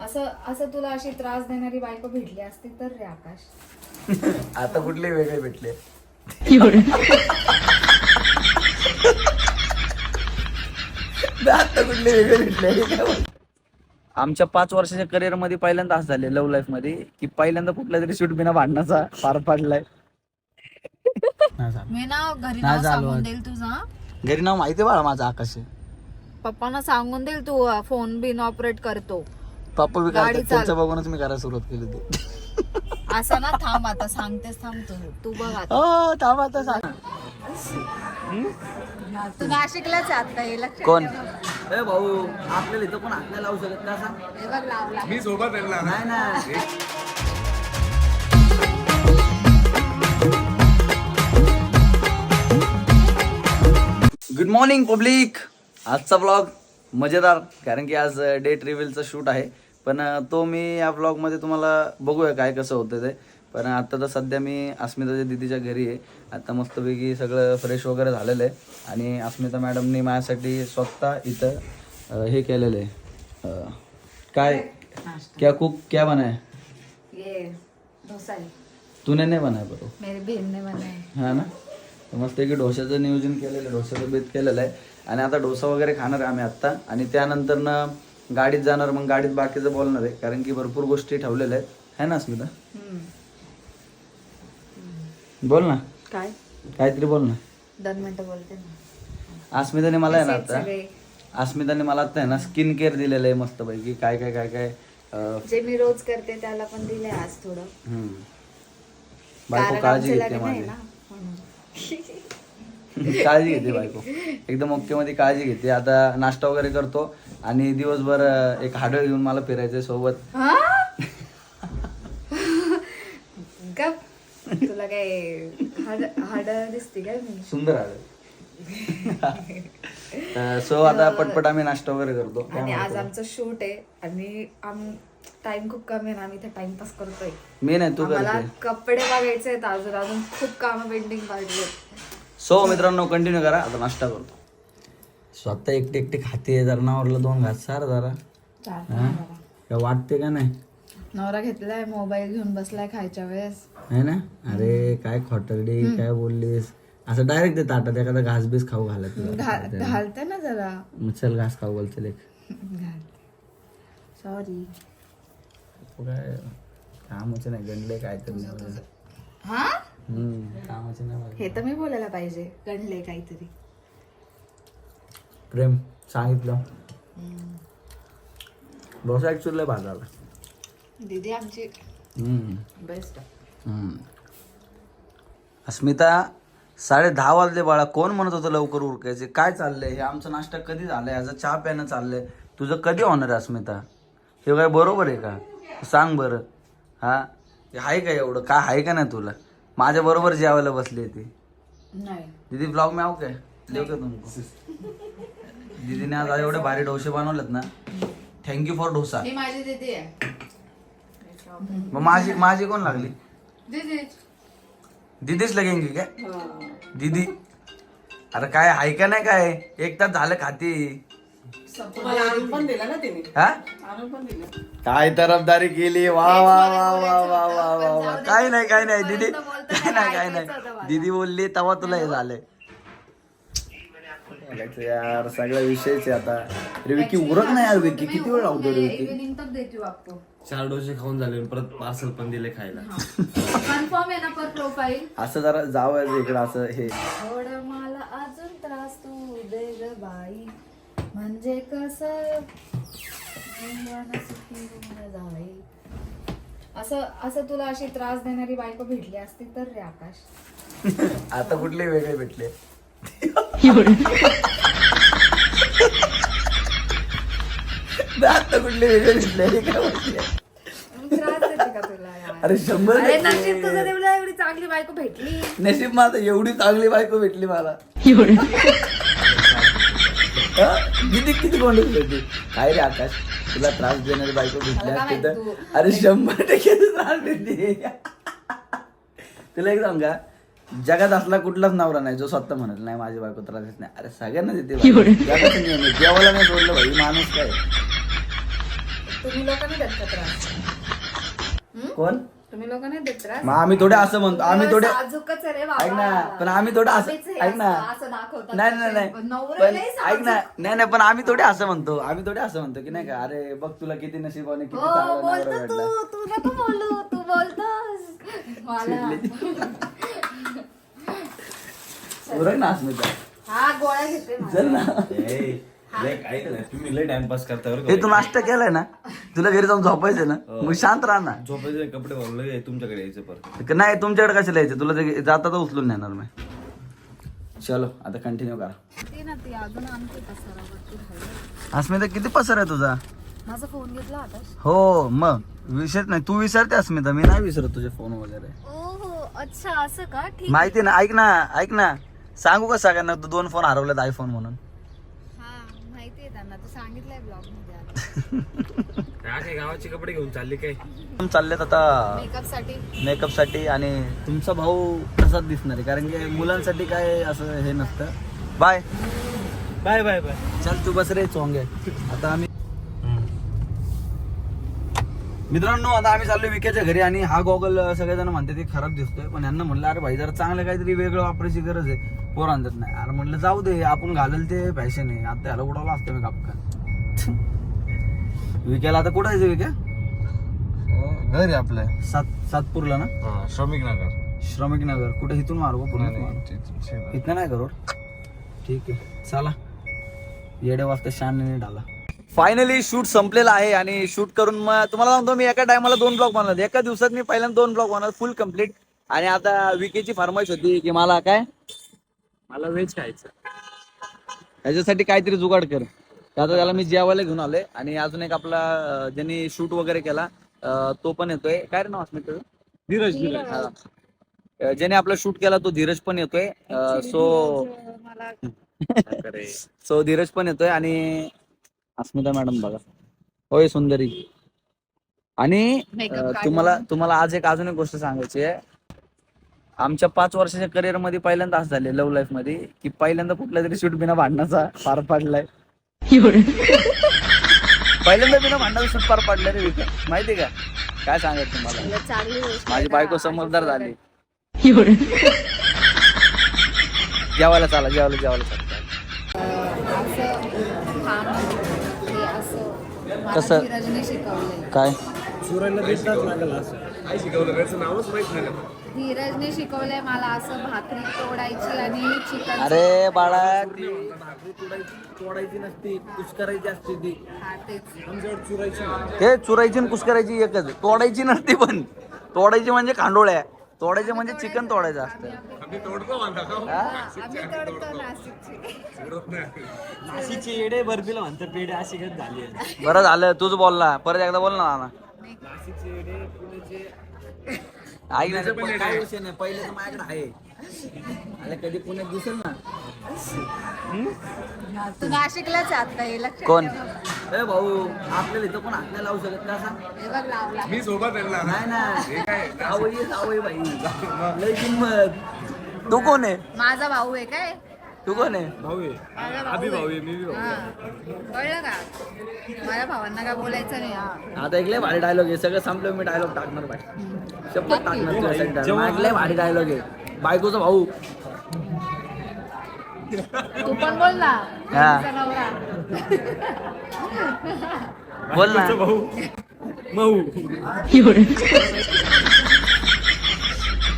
असं असं तुला अशी त्रास देणारी बायको भेटली असती तर रे आकाश. आता कुठले वेगळे भेटले? आता कुठले वेगळे भेटले आमच्या पाच वर्षाच्या करिअरमध्ये पहिल्यांदा असं झाले लव्ह लाईफमध्ये की पहिल्यांदा कुठल्या तरी शूट बिना भांडणाचा पार पाडलाय. मी ना घरी नाव सांगून. देईल तुझा. घरी नाव माहिती बाळा माझा आकाश. पप्पांना सांगून देईल तू फोन बिन ऑपरेट करतो. पप्पा बी गाडी करतात त्यांचं बघूनच मी करायला सुरुवात केली होती. असं ना थांब आता सांगतेस थांब तू. तू बघ आता. हो थांब आता सांग. तू नाशिकलाच आहे आता हे लक्षात कोण? ठेव. ए भाऊ आपल्याला इथं पण हात नाही लावू शकत का सांग हे बघ लावला. मी सोबत आहे ना? नाही ना गुड मॉर्निंग पब्लिक आजचा ब्लॉग मजेदार कारण की आज डेट रिव्हिलचा शूट आहे. पण तो मी या ब्लॉगमध्ये तुम्हाला बघूया काय कसं होतं ते. पण आता तर सध्या मी अस्मिताच्या दिदीच्या घरी आहे. आता मस्तपैकी सगळं फ्रेश वगैरे झालेलं आहे. आणि अस्मिता मॅडमनी माझ्यासाठी स्वतः इथं हे केलेलं आहे. काय? क्या कुक क्या बनाया? ये तूने नाही बनाया बरोबर. मेरी बहन ने बनाया. हा ना? मस्त की डोश्याचं नियोजन केलेलं आहे डोश्याचं बेत केलेलं आहे. आणि आता डोसा वगैरे खाणार आहे आम्ही आत्ता. आणि त्यानंतर ना गाडीत जाणार मग गाडीत बाकीचं बोलणार आहे कारण की भरपूर गोष्टी ठेवलेल्या आहेत. है ना अस्मिता? बोल ना. काय? काहीतरी बोल ना. दोन मिनिटं बोलते ना. अस्मिताने मला आहे ना आता अस्मिताने मला आता आहे ना स्किन केअर दिलेलं आहे मस्तपैकी. काय काय काय काय अं, जे मी रोज करते त्याला पण दिले आज थोडं. बायको काळजी घेते माझी. काळजी घेते बायको. एकदम ओके मध्ये काळजी घेते. आता नाश्ता वगैरे करतो आणि दिवसभर एक हाडळ घेऊन मला फिरायचंय सोबत. हा? गप. तुला काय हाड हाड दिसते काय? सुंदर हाडळ सो आता पटपट आम्ही नाश्ता वगैरे करतो. आणि आज? आमचं शूट आहे. आणि आम टाइम खूप कमी आहे ना. आम्ही इथे टाइमपास करतोय. मी नाही तू करते कपडे बघायचे आहेत अजून. अजून खूप काम पेंडिंग पाडले सो मित्रांनो कंटिन्यू करा. आता नाश्ता करतो. स्वतः एकटे एकटे खाते जरा नावरला दोन घास. सार जरा. हा? काय वाटते का नाही? नवरा घेतलाय. मोबाईल घेऊन बसलाय खायच्या वेळेस. है ना? अरे काय खोटरडी काय बोललीस? असं डायरेक्ट ते ताटात एखादा घास बीस खाऊ घालत नाही. घाल- घालते ना जरा. मग चल घास खाऊ बोल चल एक. सॉरी तू काय कामाचं नाही गणले काय तर नाही हा? हम्म, कामाचं नाही. हे तर मी बोलायला पाहिजे गणले काहीतरी. प्रेम सांगितलं. डोसा ऍक्च्युअली भाजाला दीदी आमची हम्म, बेस्ट हम्म. अस्मिता साडे दहा वाजले बाळा. कोण म्हणत होतं लवकर उरकायचे? काय चाललंय? हे आमचा नाश्ता कधी झालाय? याचा चहा प्यानं चाललंय. तुझं कधी होणार आहे अस्मिता? हे काय बरोबर आहे का? सांग बरं. हा? आहे का एवढं? काय आहे का नाही तुला? माझ्या बरोबर जेवायला बसली ती. नाही. दीदी ब्लॉग में आऊ काय? देऊ का तुमको? दीदीने आज एवढे भारी डोसे बनवलेत ना. Thank you for dosa. माझी दीदी आहे. मग माझी माझी कोण लागली? दीदी. दीदीच लगेन की काय दीदी। अरे काय आहे का नाही काय? एक तास झालं खाती. हा? काय तरफदारी केली? वा वा वा वा वा वा वा. वा काय नाही काय नाही दीदी. काय नाही काय नाही. दीदी बोलली तेव्हा तुला हे झालंय. यार सगळ्या विषयच आहे आता. अरे विकी उरक नाही यार विकी. किती वेळ लावतो रे विकी? इव्हिनिंग तर देतो आपको चार डोसे खाऊन झाले परत पार्सल पण दिले खायला. कन्फर्म आहे ना पर प्रोफाईल असं जरा जावं इकडं असं हे. थोडं मला अजून त्रास तू दे ग बाई. म्हणजे कस? जाई असं असं तुला अशी त्रास देणारी बायको भेटली असती तर रे आकाश. आता कुठले वेगळे भेटले? आता कुठले वेगळे भेटले हे काय बोलते? मग त्रास देते का तुला यार? अरे शंभर अरे टक्के. नशीब तुझं एवढी चांगली बायको भेटली. नशीब माझं एवढी चांगली बायको भेटली मला. हा? किती किती कोंडी भेटली काय रे आकाश? तुला त्रास देणारी बायको भेटली मला काय असते तर? तू- अरे शंभर टक्के तू त्रास देते. तुला एक सांग का? जगात असला कुठलाच नवरा नाही जो स्वतः म्हणत नाही माझी बायको त्रास देत नाही. अरे सगळ्यांना देते बायको. नियम आहे. देवाला नाही सोडलं भाई माणूस काय? तुम्ही लोकांनी देत का त्रास कोण? तुम्ही लोकांनी देत त्रास. मग आम्ही थोडे असं म्हणतो आम्ही थोडे साजूकच आहे रे बाबा. ऐक ना पण आम्ही थोडं असं हे ऐक ना. असं- असं दाखवतात नाही नाही नाही. पण नवरे पण लय ऐक ना. नाही नाही पण आम्ही थोडे असं म्हणतो. आम्ही थोडे असं म्हणतो की नाही का अरे बघ तुला किती नशिबाने किती हो चांगला नवरा बोलतो भेटला. तू तू नको बोलू. तू बोलतोस. मला उरक ना अस्मिता हा गोळ्या घेते मला. चल ए, ना तुम्ही लय टाइमपास करता बरं हे तू नाश्ता केलाय ना? तुला घरी जाऊन झोपायचं ना? मग शांत राहा ना. झोपायचे कपडे भरून लगे तुमच्याकडे यायचं परत. नाही तुमच्याकडे कशाला यायचं तुला ते जाता तर उचलून नेणार मी. चलो आता कंटिन्यू करा. ती ना ती अजून आणते पसारावरती राहिली. अस्मिता किती पसर आहे तुझा? माझा फोन घेतला आता. हो मग. विसरत नाही तू विसरते अस्मिता मी नाही विसरत तुझे फोन वगैरे. ओहो अच्छा असं का? ठीक माहिती ना ऐक ना ऐक ना. सांगू का सगळ्यांना तू दोन फोन हरवलेत आयफोन म्हणून? हा त्यांना. तू सांगितलंय ब्लॉगमध्ये आता. काय काय गावाचे कपडे घेऊन चालले काय? चाललेत आता मेकअपसाठी. मेकअपसाठी आणि तुमचा भाऊ तसाच दिसणार आहे? कारण की मुलांसाठी काय असं हे नसतं. बाय बाय बाय बाय चल तू बस रे चोंगे. आता आम्ही मित्रांनो आता आम्ही चाललोय विकेच्या घरी आणि हा गॉगल सगळेजण म्हणते ते खराब दिसतोय. पण यांना म्हणलं अरे भाई जरा चांगलं काहीतरी वेगळं वापरायची गरज आहे. पोर आणत नाही. अरे म्हणलं जाऊ दे आपण घालेल ते फॅशन आहे. आता ह्याला उडवला असतं मी कापका विक्याला आता कुठं जायचं विक्या? घरी आपलं. सात सातपूरला ना? श्रमिक नगर. श्रमिक नगर. कुठे? इथून मारू मारू इथं नाही. करोड ठीक आहे. चला. येडे वाजता शान डाला. फायनली शूट संपलेला आहे आणि शूट करून मग तुम्हाला सांगतो मी एका टायमाला दोन ब्लॉग बनवले. एका दिवसात मी पहिल्यांदा दोन ब्लॉग बनवले फुल कंप्लीट आणि आता विकेची फरमाईश होती की मला काय? मला व्हेज खायचं. याच्यासाठी काहीतरी जुगाड कर. आता त्याला मी जेवायला घेऊन आलोय आणि अजून एक आपला ज्यांनी शूट वगैरे केला तो पण येतोय. काय रे नाव त्याचं? धीरज हा. अं, ज्याने आपला शूट केला तो धीरज पण येतोय. सो मला सो धीरज पण येतोय आणि अस्मिता मॅडम बघा. होय सुंदरी. आणि. तुम्हाला तुम्हाला आज एक अजून एक गोष्ट सांगायची आहे. आमच्या पाच वर्षाच्या करिअरमध्ये पहिल्यांदा असं झाले लव्ह लाईफमध्ये की पहिल्यांदा कुठल्या तरी शूट बिना भांडणाचा पार पाडलाय. पहिल्यांदा बिना भांडणाचा शूट पार पाडलाय रे विक्रम. माहिती का? काय सांगायचं तुम्हाला? माझी बायको. समजदार झाली. जेवायला चाला जेवायला जेवायला चाला असं काम हे असं मला कसं? धीरजने शिकवलंय काय सुरायला भेटतात लागला असं काय शिकवलं त्याचं नावच माहीत नाही ना. धीरजने शिकवलंय मला असं भाकरी तोडायची आणि चिकन अरे बाळा ती भाकरी तोडायची तोडायची नसती कुस्करायची असते ती आमच्याकडे चुरायची. हे चुरायची आणि कुस्करायची एकच आहे. तोडायची नसती पण तोडायची म्हणजे खांडोळ्या तोडायचे म्हणजे चिकन तोडायचं असतं आम्ही तोडतो म्हणता का? हा? आम्ही तोडतो नाशिकची येडे बर्फीला म्हणतात पेढे अशी गत झाली आहे. बरं झालं तूच बोलला परत एकदा बोल ना नाना नाशिकचे येडे पुण्याचे ऐक ना काय विषय नाही पहिले तर माझ्याकडे आहे कधी पुण्यात दिसेल ना. तू नाशिकलाच आहे आता हे लक्षात कोण? ठेव. ए भाऊ आपल्याला इथं कोण हात नाही लावू शकत का हे बघ लावला. मी सोबत आहे ना. नाही ना जावई जावई बाई लय किंमत. तू कोण आहे? माझा भाऊ आहे काय? तू कोण आहे? भाऊ आहे. माझा भाऊ आधी आहे. भाऊ आहे मी बी भाऊ आहे. हा. कळलं का? माझ्या भावांना काय बोलायचं नाही हा. आता एक लय भारी डायलॉग आहे. सगळं संपलं मी डायलॉग टाकणार बाय शपथ टाकणार. माझ्याकडे लय भारी डायलॉग आहे. बायकोचा भाऊ. तू पण बोल ना. हा. तुझा नवरा. बोल ना. भाऊ. भाऊ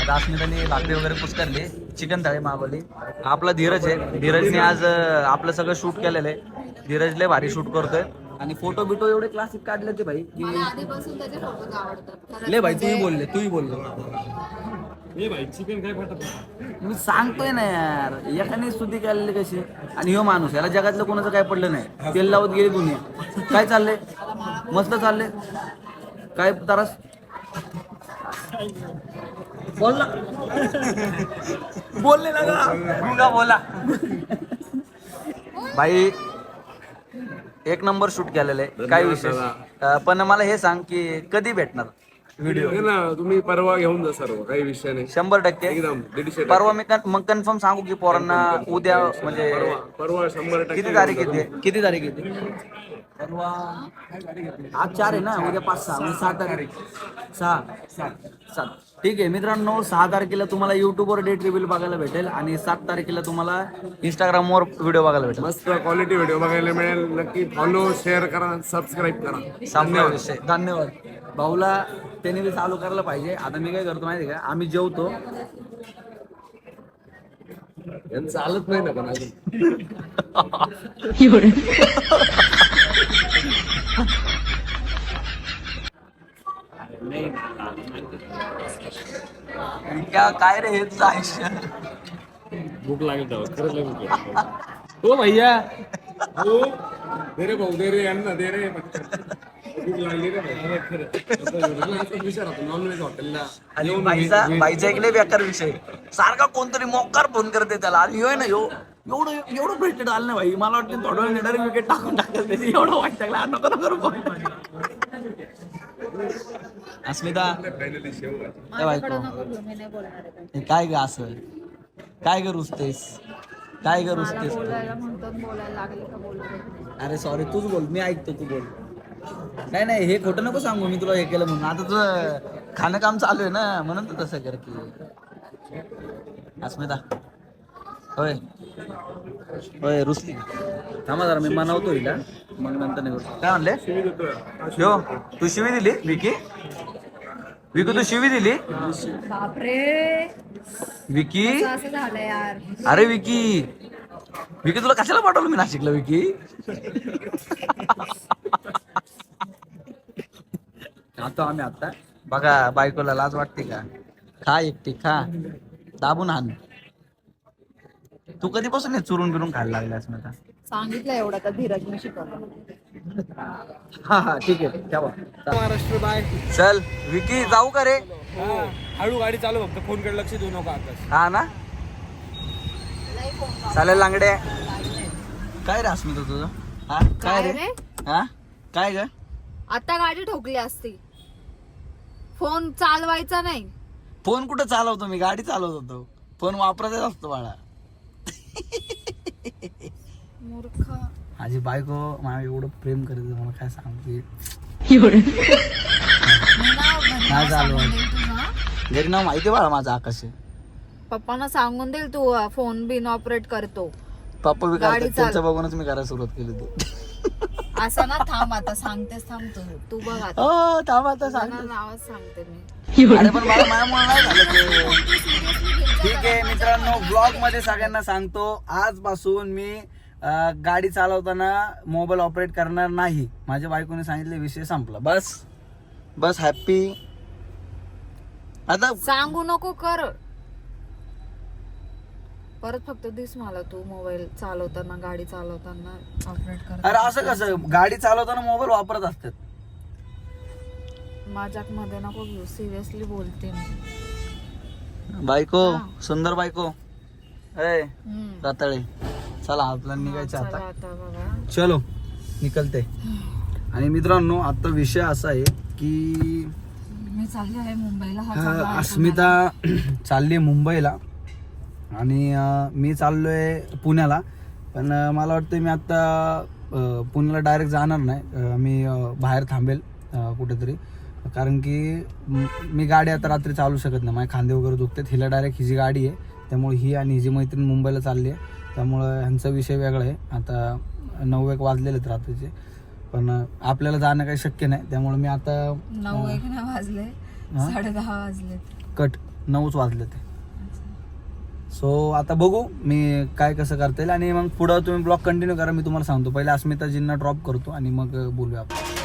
आता अस्मिताने भाकरी वगैरे पुचकारली चिकन थाळी मागवली. आपला धीरज आहे. धीरजने आज अं, आपलं सगळं शूट केलेलं आहे. धीरज लय भारी शूट करतोय. आणि फोटो बिटो एवढे क्लासिक काढले ते भाई की मला आधीपासून त्याचे फोटो आवडतात. खरंच लय भाई तूही म्हणजे बोलले तूही बोललो ए भाई चिकन काय मी सांगतोय ना यार एकाने स्तुती केलेली कशी आणि ह्यो माणूस याला जगातलं कोणाचं काय पडलं नाही. तेल लावत गेली दुनिया काय चाललंय? मस्त चाललंय. काय त्रास? बोल ना. बोलले ना का बोला. भाई एक नंबर शूट केलेलं आहे. काय विशेष? अं, पण मला हे सांग की कधी भेटणार? व्हिडिओ हे ना तुम्ही परवा घेऊन जा सर्व काही विषय नाही. शंभर टक्के. एकदम दीडशे टक्के. परवा मी कन- मग कन्फर्म सांगू की पोरांना उद्या म्हणजे परवा परवा शंभर टक्के किती तारीख येते? किती तारीख येते? परवा आज चार आहे ना उद्या पाच सहा म्हणजे सहा तारीख. सहा. सात. ठीक आहे मित्रांनो सहा तारखेला तुम्हाला युट्यूबवर डेट रिव्हिल बघायला भेटेल आणि सात तारखेला तुम्हाला इंस्टाग्रामवर व्हिडिओ बघायला भेटेल. मस्त क्वालिटी व्हिडिओ बघायला मिळेल. नक्की फॉलो शेअर करा सबस्क्राईब करा. विषय. धन्यवाद. भाऊला त्याने बी चालू करायला पाहिजे. आता मी काय करतो माहिती का? आम्ही जेवतो. यांचं चालत नाही ना पण अजून. क्या काय रे हे तुझं आयुष्य? भूक लागेल तेव्हा. खरंच लागेल हो भैया. हो. दे रे भाऊ दे रे यांना दे रे. भूक लागली रे भाऊ. खरं. विचार नॉनव्हेज हॉटेलला आणि बाईचा बाईचा एक लय बेकार विषय. सारखा कोणतरी मोकार फोन करते त्याला. आणि ह्यो आहे ना ह्यो एवढं एवढं भेटत आलं नाही भाई. मला वाटतं थोडं वेळ डायरेक्ट विकेट टाकून टाकत त्याची एवढं वाईट टाकलं. "आ, नको नको नको अस्मिता. फायनली शेव ए बायको नको घेऊ, मी नाही बोलणार आहे काही. हे काय ग असं? काय ग रुसतेस? काय ग मला रुसतेस? बोलायला म्हणतो बोलायला लागले का अरे सॉरी तूच बोल. मी ऐकतो तू बोल. नाही नाही हे खोटं नको सांगू मी तुला हे केलं म्हणून. आता तुझं खाणं काम चालू आहे ना म्हणून तू तसं कर की. अस्मिता. होय. होय रुसली. थांबा जरा मी मनवतो हिला. मग नंतर नाही करू. काय म्हणले? यो तू शिवी दिली विकी? विकी तू शिवी दिली? बापरे. विकी? असं असं झालं यार. अरे विकी. विकी तुला कशाला पाठवलं मी नाशिकला विकी? खातो आम्ही आता. बघा बायकोला लाज वाटते का? खा एकटी खा. दाबून आण. तू कधीपासून हे चुरून बिरून खायला लागलास ना आता? सांगितलं एवढं तर धीरज मी शिकवलं हा हा ठीक आहे. ठेवा. महाराष्ट्र बाय. चल विकी जाऊ का रे? हळू गाडी चालू फक्त. फोनकडे लक्ष देऊ नका आकाश हा ना? चालेल लांगडे काय रे अस्मिता तुझं? हा काय रे? हा? काय ग? आता गाडी ठोकली असती. फोन चालवायचा नाही. फोन कुठं चालवतो मी? गाडी चालवत होतो. फोन वापरायचाच असतो बाळा. मूर्ख. माझी बायको मला एवढं प्रेम करते मला काय सांगते? मी ना घरी देईल तुझं. घरी नाव माहिती बाळा माझं आकाश. आहे पप्पांना सांगून देईल तू फोन बिन ऑपरेट करतो. पप्पा बी गाडी करतात. त्यांचं बघूनच मी करायला सुरुवात केली होती. असं ना थांब आता सांगतेस थांब तू. तू बघ आता. हो थांब आता सांग. नावच सांगते मी. अरे पण मला माझ्यामुळे नाही झालं ते. ठीक आहे मित्रांनो ब्लॉगमध्ये सगळ्यांना सांगतो आजपासून मी अं, गाडी चालवताना मोबाईल ऑपरेट करणार नाही. माझ्या बायकोने सांगितले विषय संपला. बस. बस हॅप्पी आता सांगू नको कर. परत फक्त दिस मला तू मोबाईल चालवताना गाडी चालवताना ऑपरेट कर अरे असं कसं? गाडी चालवताना मोबाईल वापरत असतात. माझ्यात मध्ये नको घेऊ सिरियसली बोलते मी. बायको हा. सुंदर बायको. ए हम्म. रताळे चला आपल्याला निघायचं चला आता आता बघा. चलो निकलते. आणि मित्रांनो आता विषय असा आहे की मी चालली आहे मुंबईला हा चालला आहे अस्मिता चालली मुंबईला. आणि मी चाललोय पुण्याला. पण मला वाटतं मी आता अं, पुण्याला डायरेक्ट जाणार नाही. मी बाहेर थांबेल कुठेतरी. कारण की म- गाडी आता रात्री चालू शकत नाही. माझे खांदे वगैरे दुखतात. हिला डायरेक्ट हिची गाडी आहे. त्यामुळे ही आणि हिची मैत्रीण मुंबईला चालली आहे. त्यामुळं ह्यांचा विषय वेगळा आहे. आता नऊ एक वाजलेले आहेत रात्रीचे. पण आपल्याला जाणं काही शक्य नाही. त्यामुळे मी आता नऊ एक नाही वाजले? साडे दहा वाजले कट. नऊच वाजले ते सो आता बघू मी काय कसं करता येईल. आणि मग पुढं तुम्ही ब्लॉग कंटिन्यू करा मी तुम्हाला सांगतो. पहिले अस्मिताजींना ड्रॉप करतो आणि मग बोलूया आपण.